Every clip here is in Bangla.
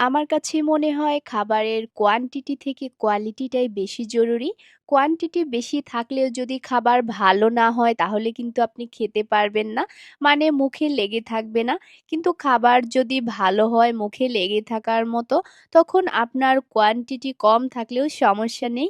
আমার কাছে মনে হয় খাবারের কোয়ান্টিটি থেকে কোয়ালিটিটাই বেশি জরুরি। কোয়ান্টিটি বেশি থাকলেও যদি খাবার ভালো না হয়, তাহলে কিন্তু আপনি খেতে পারবেন না। মানে মুখে লেগে থাকবে না। কিন্তু খাবার যদি ভালো হয়, মুখে লেগে থাকার মতো, তখন আপনার কোয়ান্টিটি কম থাকলেও সমস্যা নেই।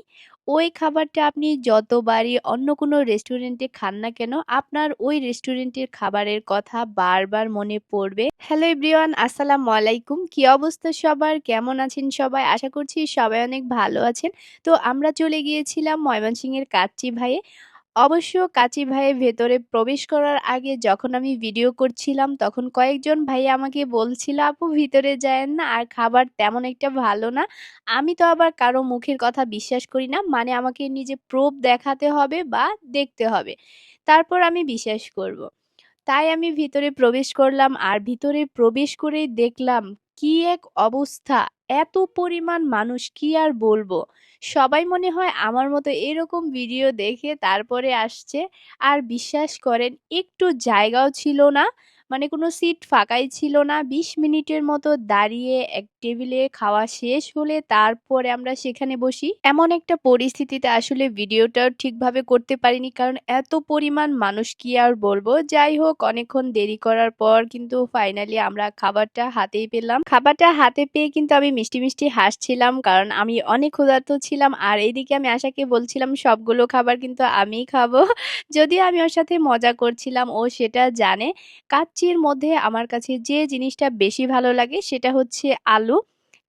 ওই খাবারটা আপনি যতবারই অন্য কোনো রেস্টুরেন্টে খান না কেন, আপনার ওই রেস্টুরেন্টের খাবারের কথা বারবার মনে পড়বে। হ্যালো এভরিওয়ান আসসালামু আলাইকুম। কি অবস্থা সবার? কেমন আছেন সবাই? আশা করছি সবাই অনেক ভালো আছেন। তো আমরা চলে গিয়েছিলাম ময়মনসিংহের কাচ্চি ভাইয়ে। অবশ্য কাচি ভাইয়ের ভেতরে প্রবেশ করার আগে যখন আমি ভিডিও করছিলাম তখন কয়েকজন ভাই আমাকে বলছিল, "আপু ভিতরে যায়েন না আর খাবার তেমন একটা ভালো না।" আমি তো আবার কারও মুখের কথা বিশ্বাস করি না। মানে আমাকে নিজে প্রুফ দেখাতে হবে বা দেখতে হবে। তারপর আমি বিশ্বাস করব। তাই আমি ভিতরে প্রবেশ করলাম আর ভিতরে প্রবেশ করেই দেখলাম কি এক অবস্থা! এত পরিমাণ মানুষ কি আর বলব! সবাই মনে হয় আমার মতো এরকম ভিডিও দেখে তারপরে আসছে। আর বিশ্বাস করেন, একটু জায়গাও ছিল না। মানে কোনো সিট ফাঁকাই ছিল না। ২০ মিনিটের মতো দাঁড়িয়ে এক টেবিলে খাওয়া শেষ হলে তারপরে আমরা সেখানে বসি। এমন একটা পরিস্থিতিতে আসলে ভিডিওটাও ঠিকভাবে করতে পারিনি। কারণ এত পরিমাণ মানুষ কি আর বলব! যাই হোক অনেকক্ষণ দেরি করার পর কিন্তু ফাইনালি আমরা খাবারটা হাতেই পেলাম। খাবারটা হাতে পেয়ে কিন্তু আমি মিষ্টি, মিষ্টি হাসছিলাম। কারণ আমি অনেক ক্ষুধার্ত ছিলাম। আর এইদিকে আমি আশাকে বলছিলাম সবগুলো খাবার কিন্তু আমিই খাব। যদিও আমি ওর সাথে মজা করছিলাম ও সেটা জানে। কাচ্চির মধ্যে আমার কাছে যে জিনিসটা বেশি ভালো লাগে সেটা হচ্ছে আলু।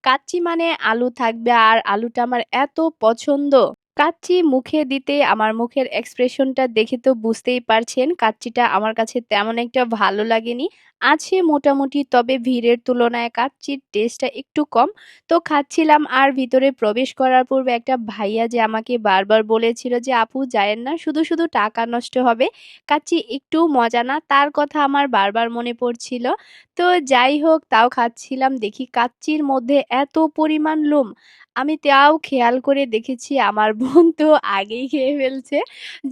কাচ্চি মানে আলু থাকবে আর আলুটা আমার এত পছন্দ। কাচ্চি মুখে দিতে আমার মুখের এক্সপ্রেশনটা দেখে তো বুঝতেই পারছেন কাচ্চিটা আমার কাছে তেমন একটা ভালো লাগেনি। আছে মোটামুটি তবে ভিড়ের তুলনায় কাচ্চির টেস্টটা একটু কম। তো খাচ্ছিলাম আর ভিতরে প্রবেশ করার পূর্বে একটা ভাইয়া যে আমাকে বারবার বলেছিল যে, "আপু যায়েন না, শুধু, শুধু টাকা নষ্ট হবে। কাচ্চি একটুও মজা না।" তার কথা আমার বারবার মনে পড়ছিল। তো যাই হোক তাও খাচ্ছিলাম। দেখি কাচ্চির মধ্যে এত পরিমাণ লোম। আমি তাও খেয়াল করে দেখেছি আমার বোন তো আগেই খেয়ে ফেলছে।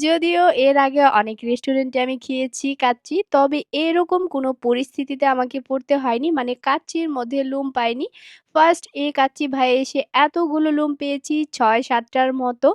যদিও এর আগে অনেক রেস্টুরেন্টে আমি খেয়েছি কাচ্চি। তবে এরকম কোনো পরিস্থিতিতে আমাকে পড়তে হয়নি। মানে কাচ্চির মধ্যে লুম পাইনি। ফার্স্ট এই কাচ্চি ভাইয়ে এসে এতগুলো লুম পেয়েছি, ছয় সাতটার মতো।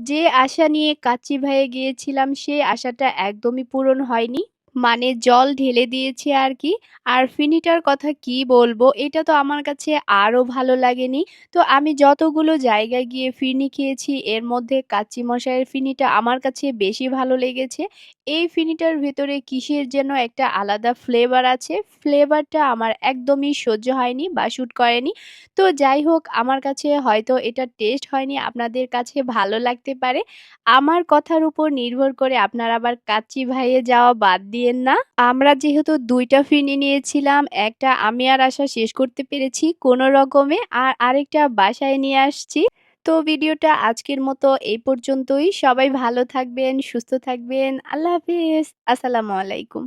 যে আশা নিয়ে কাচ্চি ভাইয়ে গিয়েছিলাম সেই আশাটা একদমই পূরণ হয়নি। মানে জল ঢেলে দিয়েছে আর কি। আর ফিনিটার কথা কি বলব? এটা তো আমার কাছে আরও ভালো লাগেনি। তো আমি যতগুলো জায়গায় গিয়ে ফিনি খেয়েছি এর মধ্যে কাচ্চি মশাইয়ের ফিনিটা আমার কাছে বেশি ভালো লেগেছে। এই ফিনিটার ভেতরে কিসের যেন একটা আলাদা ফ্লেভার আছে। ফ্লেভারটা আমার একদমই সহ্য হয়নি বা শ্যুট করেনি। তো যাই হোক আমার কাছে হয়তো এটা টেস্ট হয়নি, আপনাদের কাছে ভালো লাগতে পারে। আমার কথার উপর নির্ভর করে আপনারা আবার কাচ্চি ভাইয়ে যাওয়া বাদ দিয়েন না। আমরা যেহেতু ২ টা ফিরনি নিয়েছিলাম, একটা আমি আর আশা শেষ করতে পেরেছি কোনো রকমে। আর আরেকটা বাসায় নিয়ে আসছি। তো ভিডিওটা আজকের মতো এই পর্যন্তই। সবাই ভালো থাকবেন, সুস্থ থাকবেন। আল্লাহ হাফিজ আসসালামু আলাইকুম।